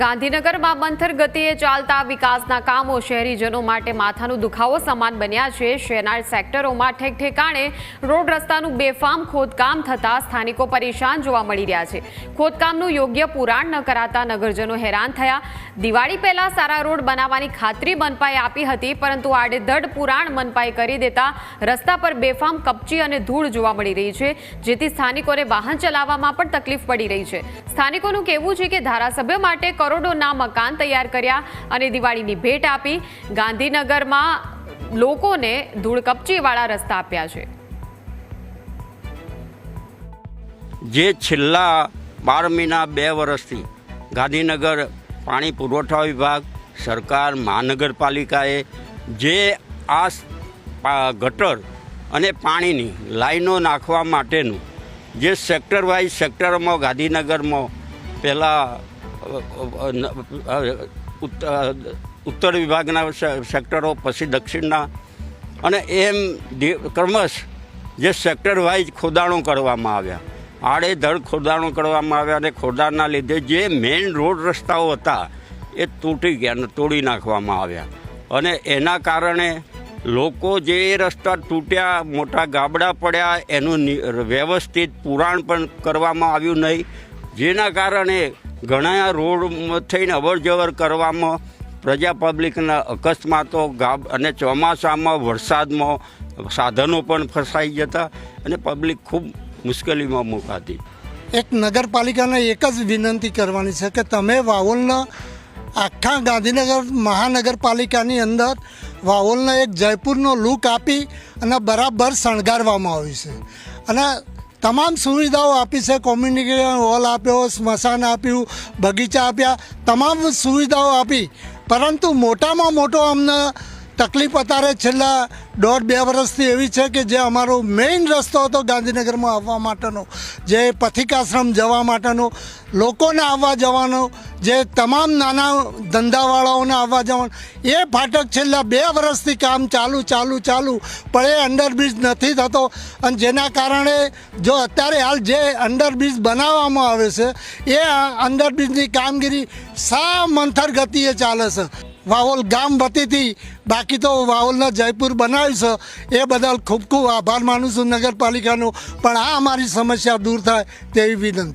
ગાંધીનગરમાં મંથર ગતિએ ચાલતા વિકાસના કામો શહેરીજનો માટે માથાનો દુખાવો સમાન બન્યા છે. શહેરના સેક્ટરોમાં ઠેક ઠેકાણે રોડ રસ્તાનું બેફામ ખોદકામ થતાં સ્થાનિકો પરેશાન જોવા મળી રહ્યા છે. ખોદકામનું યોગ્ય પુરાણ ન કરાતા નગરજનો હેરાન થયા. દિવાળી પહેલાં સારા રોડ બનાવવાની ખાતરી મનપાએ આપી હતી, પરંતુ આડેધડ પુરાણ મનપાએ કરી દેતા રસ્તા પર બેફામ કપચી અને ધૂળ જોવા મળી રહી છે, જેથી સ્થાનિકોને વાહન ચલાવવામાં પણ તકલીફ પડી રહી છે. સ્થાનિકોનું કહેવું છે કે ધારાસભ્ય માટે કરોડોના મકાન તૈયાર કર્યા અને દિવાળીની ભેટ આપી ગાંધીનગરમાં લોકોને ધૂળ કપચીવાળા રસ્તા આપ્યા છે. જે છેલ્લા બાર મહિના બે વર્ષથી ગાંધીનગર પાણી પુરવઠા વિભાગ, સરકાર, મહાનગરપાલિકાએ જે આ ગટર અને પાણીની લાઈનો નાખવા માટેનું જે સેક્ટર વાઇઝ સેક્ટરમાં ગાંધીનગરમાં પહેલાં ઉત્તર વિભાગના સેક્ટરો, પછી દક્ષિણના. અને એમ ક્રમશ જે સેક્ટર વાઇઝ ખોદાણો કરવામાં આવ્યા. આડેધડ ખોદાણો કરવામાં આવ્યા અને ખોદાણના લીધે જે મેઇન રોડ રસ્તાઓ હતા, એ તૂટી ગયા અને તોડી નાખવામાં આવ્યા. અને એના કારણે લોકો જે રસ્તા તૂટ્યા, મોટા ગાબડા પડ્યા, એનું વ્યવસ્થિત પુરાણ પણ કરવામાં આવ્યું નહીં. જેના કારણે ઘણા રોડ થઈને અવર જવર કરવામાં પ્રજા પબ્લિકના અકસ્માતો, ગાબ અને ચોમાસામાં, વરસાદમાં સાધનો પણ ફસાઈ જતા અને પબ્લિક ખૂબ મુશ્કેલીમાં મુકાતી. એક નગરપાલિકાને એક જ વિનંતી કરવાની છે કે તમે વાવોલના આખા ગાંધીનગર મહાનગરપાલિકાની અંદર વાવોલને એક જયપુરનો લુક આપી અને બરાબર શણગારવામાં આવ્યું છે. અને તમામ સુવિધાઓ આપી છે, કોમ્યુનિકેશન હોલ આપ્યો, સ્મશાન આપ્યું, બગીચા આપ્યા, તમામ સુવિધાઓ આપી. પરંતુ મોટામાં મોટો અમને તકલીફ અત્યારે છેલ્લા દોઢ બે વર્ષથી એવી છે કે જે અમારો મેઇન રસ્તો હતો ગાંધીનગરમાં આવવા માટેનો, જે પથિકાશ્રમ જવા માટેનો, લોકોને આવવા જવાનો, જે તમામ નાના ધંધાવાળાઓને આવવા જવાનું, એ ફાટક છેલ્લા બે વર્ષથી કામ ચાલુ ચાલુ ચાલુ, પણ એ અંડરબ્રિજ નથી થતો. અને જેના કારણે જો અત્યારે હાલ જે અંડરબ્રિજ બનાવવામાં આવે છે, એ અંડરબ્રિજની કામગીરી સા મંથર ગતિએ ચાલે છે. વાવોલ ગામ વતીથી બાકી તો વાવોલને જયપુર બનાવ્યું છે. એ બદલ ખૂબ ખૂબ આભાર માનું છું નગરપાલિકાનો. પણ આ અમારી સમસ્યા દૂર થાય તેવી વિનંતી.